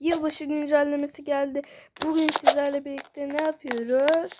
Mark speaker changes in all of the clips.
Speaker 1: yılbaşı güncellemesi geldi. Bugün sizlerle birlikte ne yapıyoruz?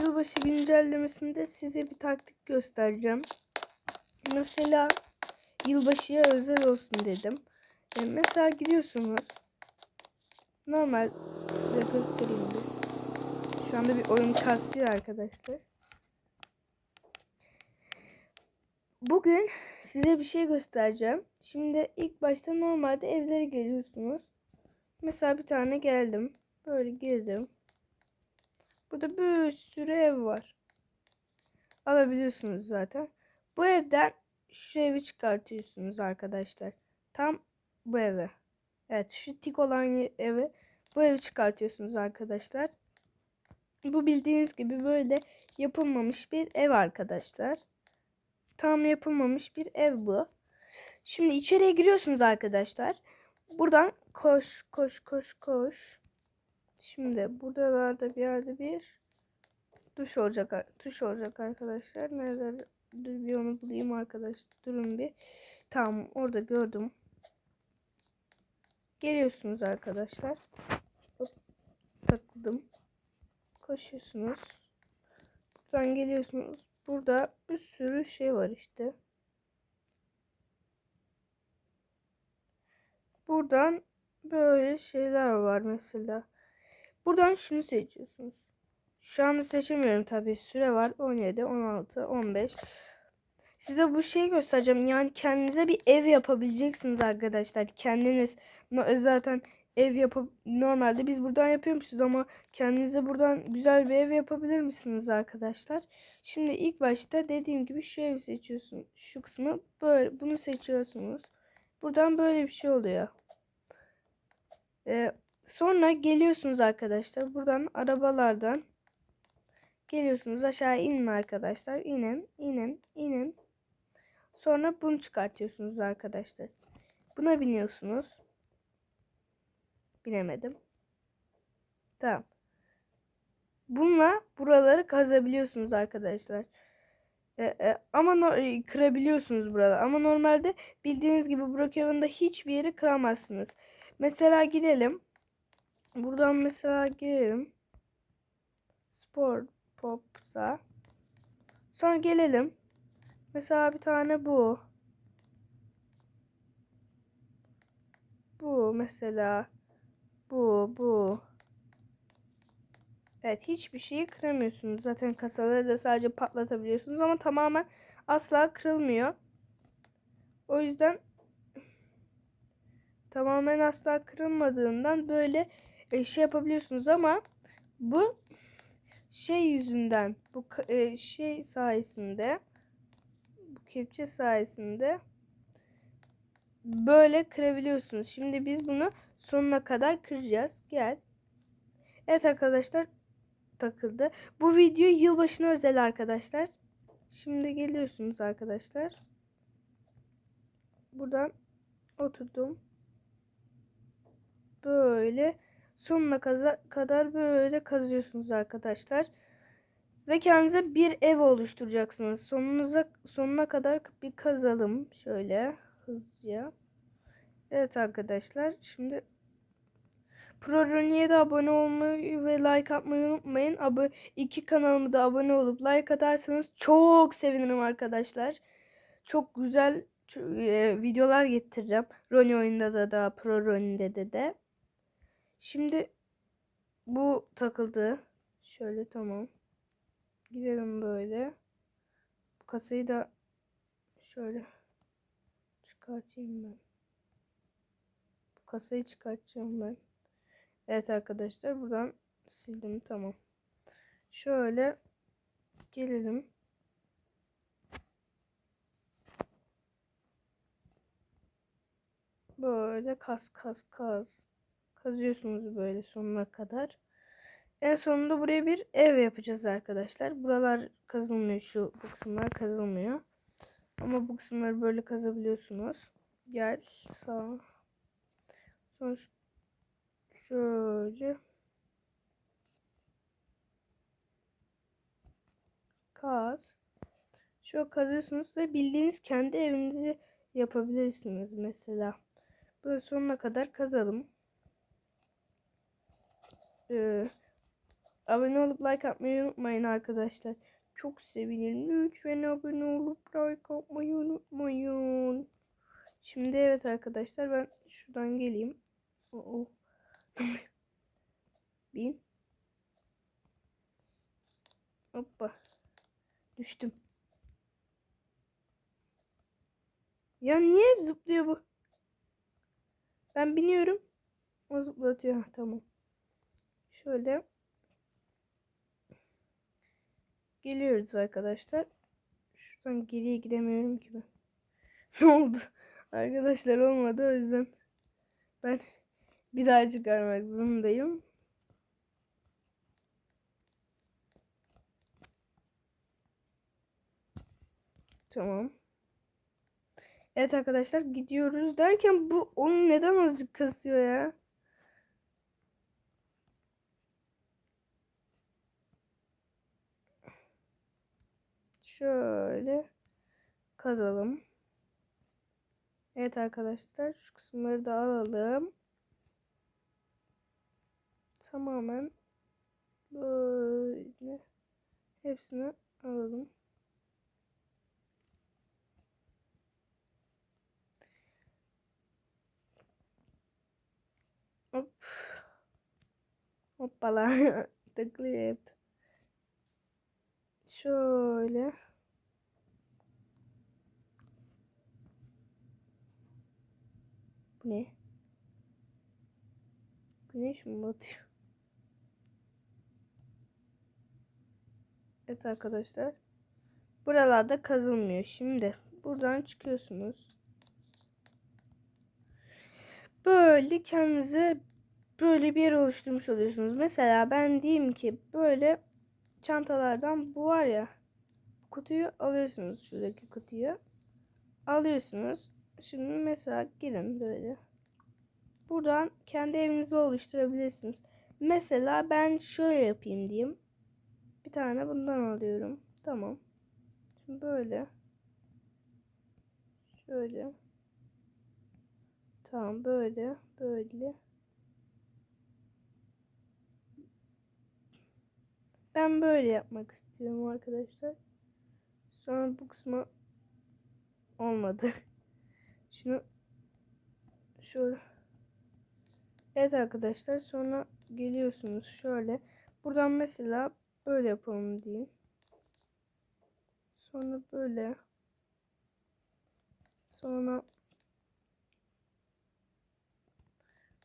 Speaker 1: Yılbaşı güncellemesinde size bir taktik göstereceğim. Mesela yılbaşıya özel olsun dedim. E, mesela gidiyorsunuz. Normal size göstereyim bir. Şu anda bir oyun kasıyor arkadaşlar. Bugün size bir şey göstereceğim. Şimdi ilk başta normalde evlere geliyorsunuz. Mesela bir tane geldim. Böyle girdim. Burada bir sürü ev var. Alabiliyorsunuz zaten. Bu evden şu evi çıkartıyorsunuz arkadaşlar. Tam bu eve. Evet şu tik olan evi bu evi çıkartıyorsunuz arkadaşlar. Bu bildiğiniz gibi böyle yapılmamış bir ev arkadaşlar tam yapılmamış bir ev bu. Şimdi içeriye giriyorsunuz arkadaşlar. Buradan koş koş koş koş. Şimdi buralarda bir yerde bir duş olacak duş olacak arkadaşlar. Nerede dur bir onu bulayım arkadaşlar. Durun bir. Tamam orada gördüm. Geliyorsunuz arkadaşlar. Hop, takıldım. Koşuyorsunuz. Buradan geliyorsunuz. Burada bir sürü şey var işte. Buradan böyle şeyler var mesela. Buradan şunu seçiyorsunuz. Şu anda seçemiyorum tabii. Süre var. 17, 16, 15. Size bu şeyi göstereceğim. Yani kendinize bir ev yapabileceksiniz arkadaşlar. Kendiniz zaten ev yapıp normalde biz buradan yapıyormuşuz ama kendinize buradan güzel bir ev yapabilir misiniz arkadaşlar? Şimdi ilk başta dediğim gibi şu evi seçiyorsun. Şu kısmı böyle bunu seçiyorsunuz. Buradan böyle bir şey oluyor. Ee, sonra geliyorsunuz arkadaşlar. Buradan arabalardan geliyorsunuz aşağı inin arkadaşlar. İnin, inin, inin. Sonra bunu çıkartıyorsunuz arkadaşlar. Buna biniyorsunuz. Binemedim. Tamam. Bununla buraları kazabiliyorsunuz arkadaşlar. E, e, ama no, e, kırabiliyorsunuz buraları. Ama normalde bildiğiniz gibi Brookhaven'da hiçbir yeri kıramazsınız. Mesela gidelim. Buradan mesela gidelim. Spor Pops'a. Sonra gelelim. Mesela bir tane bu. Bu mesela. Bu, bu. Evet hiçbir şeyi kıramıyorsunuz. Zaten kasaları da sadece patlatabiliyorsunuz ama tamamen asla kırılmıyor. O yüzden tamamen asla kırılmadığından böyle e, şey yapabiliyorsunuz ama bu şey yüzünden bu e, şey sayesinde bu kepçe sayesinde böyle kırabiliyorsunuz. Şimdi biz bunu sonuna kadar kıracağız. Gel. Evet arkadaşlar takıldı. Bu video yılbaşına özel arkadaşlar. Şimdi geliyorsunuz arkadaşlar. Buradan oturdum. Böyle sonuna kadar böyle kazıyorsunuz arkadaşlar. Ve kendinize bir ev oluşturacaksınız. Sonunuza sonuna kadar bir kazalım şöyle hızlıca. Evet arkadaşlar şimdi ProRuni'ye de abone olmayı ve like atmayı unutmayın. Abi iki kanalıma da abone olup like atarsanız çok sevinirim arkadaşlar. Çok güzel e, videolar getireceğim. Roni oyunda da da Pro Roni'de de de. Şimdi bu takıldı. Şöyle tamam. Gidelim böyle. Bu kasayı da şöyle çıkartayım ben. Bu kasayı çıkartacağım ben. Evet arkadaşlar buradan sildim tamam. Şöyle gelelim. Böyle kas kas kas kazıyorsunuz böyle sonuna kadar. En sonunda buraya bir ev yapacağız arkadaşlar. Buralar kazılmıyor şu bu kısımlar kazılmıyor. Ama bu kısımları böyle kazabiliyorsunuz. Gel sağ. Sonra Şöyle. Kaz. Şöyle kazıyorsunuz ve bildiğiniz kendi evinizi yapabilirsiniz mesela. Böyle sonuna kadar kazalım. Ee, abone olup like atmayı unutmayın arkadaşlar. Çok sevinirim. Lütfen abone olup like atmayı unutmayın. Şimdi evet arkadaşlar ben şuradan geleyim. Oo. Bin. Hoppa. Düştüm. Ya niye zıplıyor bu? Ben biniyorum. O zıplatıyor. Tamam. Şöyle. Geliyoruz arkadaşlar. Şuradan geriye gidemiyorum ki ben. ne oldu? Arkadaşlar olmadı o yüzden ben bir daha çıkarmak zorundayım. Tamam. Evet arkadaşlar gidiyoruz derken bu onu neden azıcık kasıyor ya? Şöyle kazalım. Evet arkadaşlar şu kısımları da alalım. Tamamen böyle hepsini alalım. Hop. Hoppala. Tıklıyor hep. Şöyle. Ne? Güneş mi batıyor? Evet arkadaşlar. Buralarda kazılmıyor. Şimdi buradan çıkıyorsunuz. Böyle kendinize böyle bir yer oluşturmuş oluyorsunuz. Mesela ben diyeyim ki böyle çantalardan bu var ya kutuyu alıyorsunuz şuradaki kutuyu. Alıyorsunuz. Şimdi mesela gelin böyle. Buradan kendi evinizi oluşturabilirsiniz. Mesela ben şöyle yapayım diyeyim. Bir tane bundan alıyorum. Tamam. Şimdi böyle. Şöyle. Tamam böyle. Böyle. Ben böyle yapmak istiyorum arkadaşlar. Sonra bu kısmı olmadı. Şunu şöyle. Evet arkadaşlar sonra geliyorsunuz şöyle. Buradan mesela böyle yapalım diyeyim. Sonra böyle. Sonra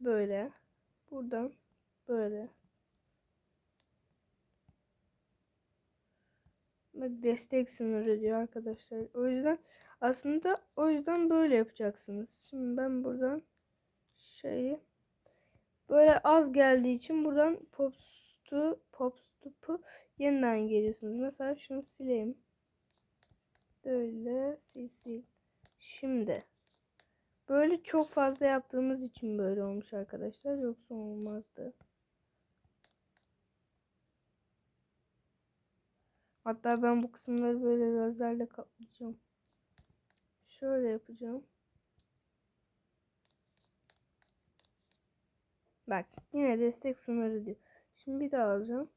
Speaker 1: böyle. Buradan böyle. Destek sınırı diyor arkadaşlar. O yüzden aslında o yüzden böyle yapacaksınız. Şimdi ben buradan şeyi böyle az geldiği için buradan popstu popstup'u yeniden geliyorsunuz. Mesela şunu sileyim. Böyle sil sil. Şimdi böyle çok fazla yaptığımız için böyle olmuş arkadaşlar. Yoksa olmazdı. Hatta ben bu kısımları böyle lazerle kaplayacağım. Şöyle yapacağım. Bak yine destek sınırı diyor. Şimdi bir daha alacağım.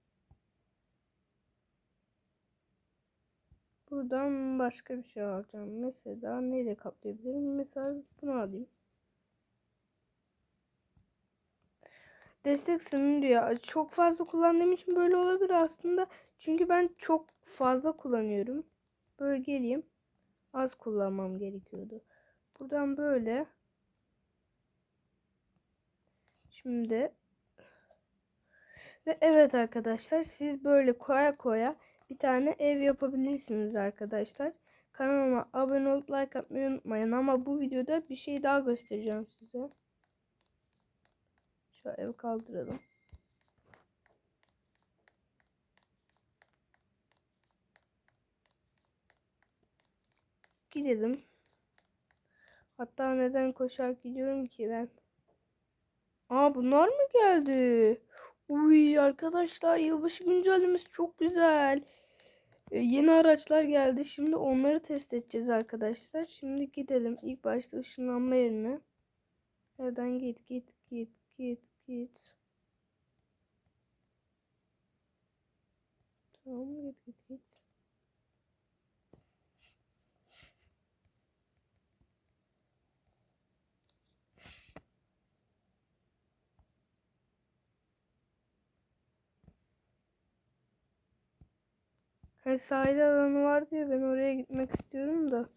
Speaker 1: Buradan başka bir şey alacağım. Mesela neyle kaplayabilirim? Mesela bunu alayım. Destek sınırı diyor. Çok fazla kullandığım için böyle olabilir aslında. Çünkü ben çok fazla kullanıyorum. Böyle geleyim. Az kullanmam gerekiyordu. Buradan böyle. Şimdi ve evet arkadaşlar siz böyle koya koya bir tane ev yapabilirsiniz arkadaşlar. Kanalıma abone olup like atmayı unutmayın ama bu videoda bir şey daha göstereceğim size. Şu evi kaldıralım. Gidelim. Hatta neden koşarak gidiyorum ki ben? Aa bunlar mı geldi? Uy arkadaşlar yılbaşı güncellemesi çok güzel. Ee, yeni araçlar geldi. Şimdi onları test edeceğiz arkadaşlar. Şimdi gidelim. İlk başta ışınlanma yerine. Nereden git git git git git. Tamam git git git. Hani sahil alanı var diyor ben oraya gitmek istiyorum da.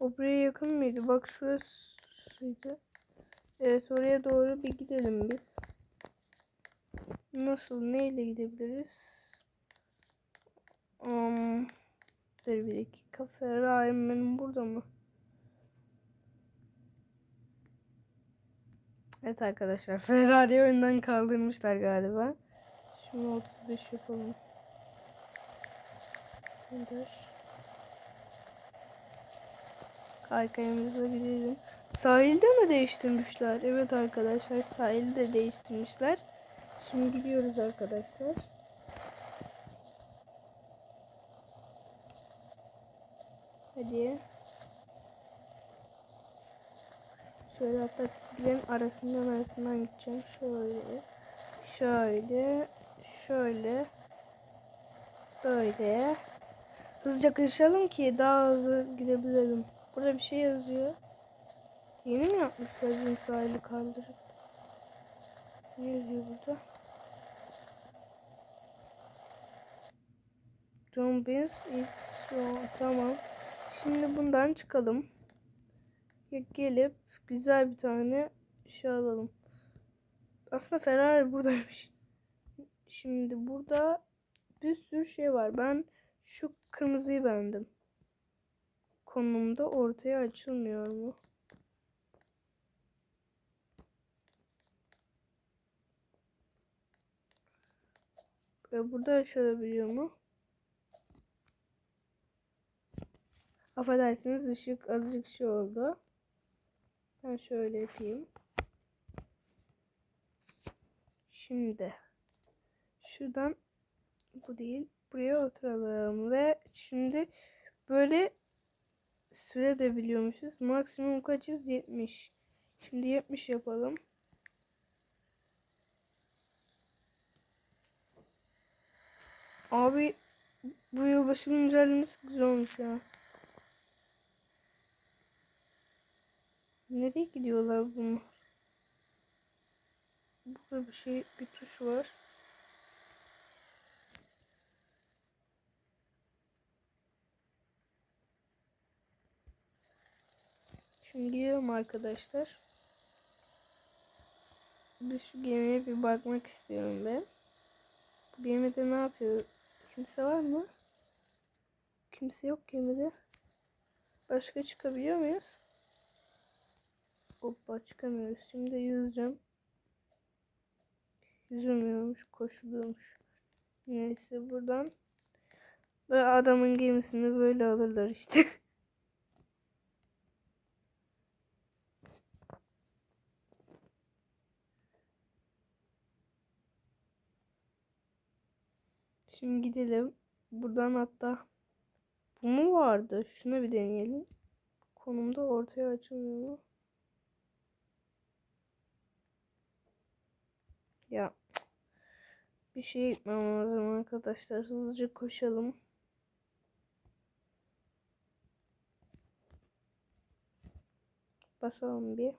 Speaker 1: O buraya yakın mıydı? Bak şurasıydı. Evet oraya doğru bir gidelim biz. Nasıl neyle gidebiliriz? Um, dur bir dakika. Ferrari benim burada mı? Evet arkadaşlar Ferrari önden kaldırmışlar galiba. Şimdi 35 yapalım. Gönder. Kaykayımızla gidelim. Sahilde mi değiştirmişler? Evet arkadaşlar sahilde değiştirmişler. Şimdi gidiyoruz arkadaşlar. Hadi. Şöyle hatta çizgilerin arasından arasından gideceğim. Şöyle. Şöyle. Şöyle. Böyle. Hızlıca koşalım ki daha hızlı gidebilelim. Burada bir şey yazıyor. Yeni mi yapmışlar bizim sahili kaldırıp? Ne yazıyor burada? John Beans is wrong. Tamam. Şimdi bundan çıkalım. Ya gelip güzel bir tane şey alalım. Aslında Ferrari buradaymış. Şimdi burada bir sürü şey var. Ben şu kırmızıyı beğendim. Konumda ortaya açılmıyor mu? Ve burada açılabiliyor mu? Affedersiniz ışık azıcık şey oldu. Ben şöyle yapayım. Şimdi şuradan bu değil buraya oturalım ve şimdi böyle süre de biliyormuşuz. Maksimum kaçız? 70. Şimdi 70 yapalım. Abi bu yılbaşı güncellemesi güzel olmuş ya. Nereye gidiyorlar bunu? Burada bir şey bir tuş var. Şimdi gidiyorum arkadaşlar. Bir şu gemiye bir bakmak istiyorum ben. Bu gemide ne yapıyor? Kimse var mı? Kimse yok gemide. Başka çıkabiliyor muyuz? Hoppa çıkamıyoruz. Şimdi yüzeceğim. Yüzülmüyormuş, koşuluyormuş. Neyse buradan. Ve adamın gemisini böyle alırlar işte. Şimdi gidelim. Buradan hatta bu mu vardı? Şunu bir deneyelim. Konumda ortaya açılmıyor mu? Ya bir şey gitmem lazım arkadaşlar. Hızlıca koşalım. Basalım bir.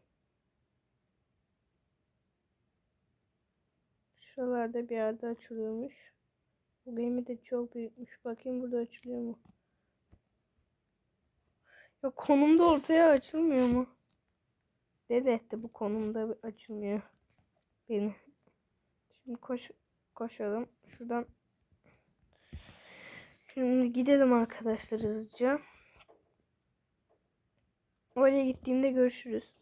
Speaker 1: Şuralarda bir yerde açılıyormuş. Bu gemi de çok büyükmüş. Bakayım burada açılıyor mu? Ya konumda ortaya açılmıyor mu? Dede etti bu konumda açılmıyor. Beni. Şimdi koş koşalım. Şuradan Şimdi gidelim arkadaşlar hızlıca. Oraya gittiğimde görüşürüz.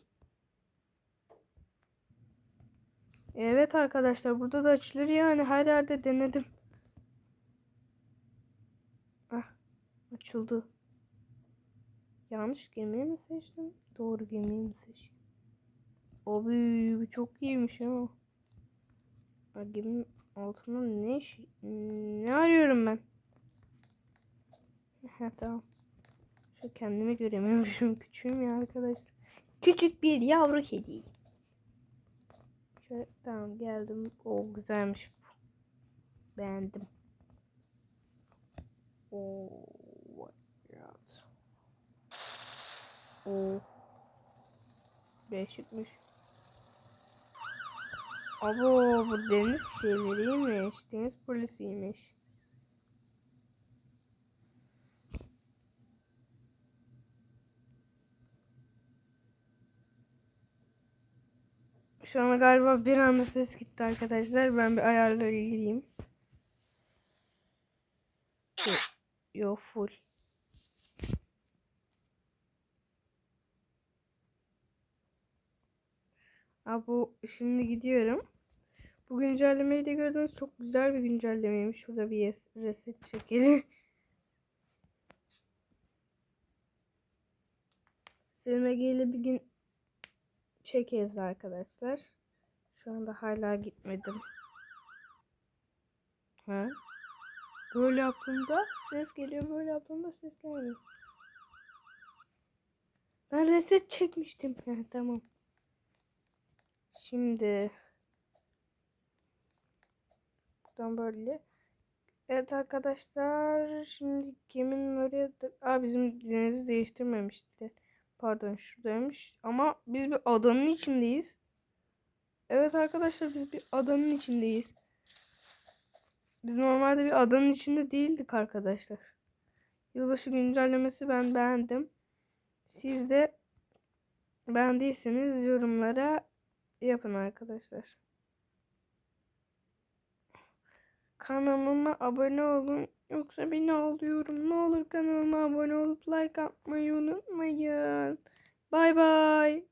Speaker 1: Evet arkadaşlar burada da açılır yani her yerde denedim. Açıldı. Yanlış gemiyi mi seçtim? Doğru gemiyi mi seçtim? Abi bu çok iyiymiş ama. Ha, geminin altında ne iş? Ne arıyorum ben? Ha tamam. Şu kendimi göremiyormuşum. Küçüğüm ya arkadaşlar. Küçük bir yavru kedi. Şöyle, tamam geldim. O güzelmiş. Beğendim. Oh Oh. Değişikmiş. Abo bu deniz şeyleriymiş. Deniz polisiymiş. Şu an galiba bir anda ses gitti arkadaşlar. Ben bir ayarlara gireyim. Yo, yo full. Aa, bu şimdi gidiyorum. Bu güncellemeyi de gördünüz. Çok güzel bir güncellemeymiş. Şurada bir reset çekelim. SMG ile bir gün çekeriz arkadaşlar. Şu anda hala gitmedim. Ha? Böyle yaptığımda ses geliyor. Böyle yaptığımda ses gelmiyor. Ben reset çekmiştim. Ha, tamam. Şimdi buradan böyle. Evet arkadaşlar şimdi geminin oraya da... Aa bizim denizi değiştirmemişti. Pardon şuradaymış. Ama biz bir adanın içindeyiz. Evet arkadaşlar biz bir adanın içindeyiz. Biz normalde bir adanın içinde değildik arkadaşlar. Yılbaşı güncellemesi ben beğendim. Siz de beğendiyseniz yorumlara yapın arkadaşlar. Kanalıma abone olun. Yoksa beni ağlıyorum. Ne olur kanalıma abone olup like atmayı unutmayın. Bay bay.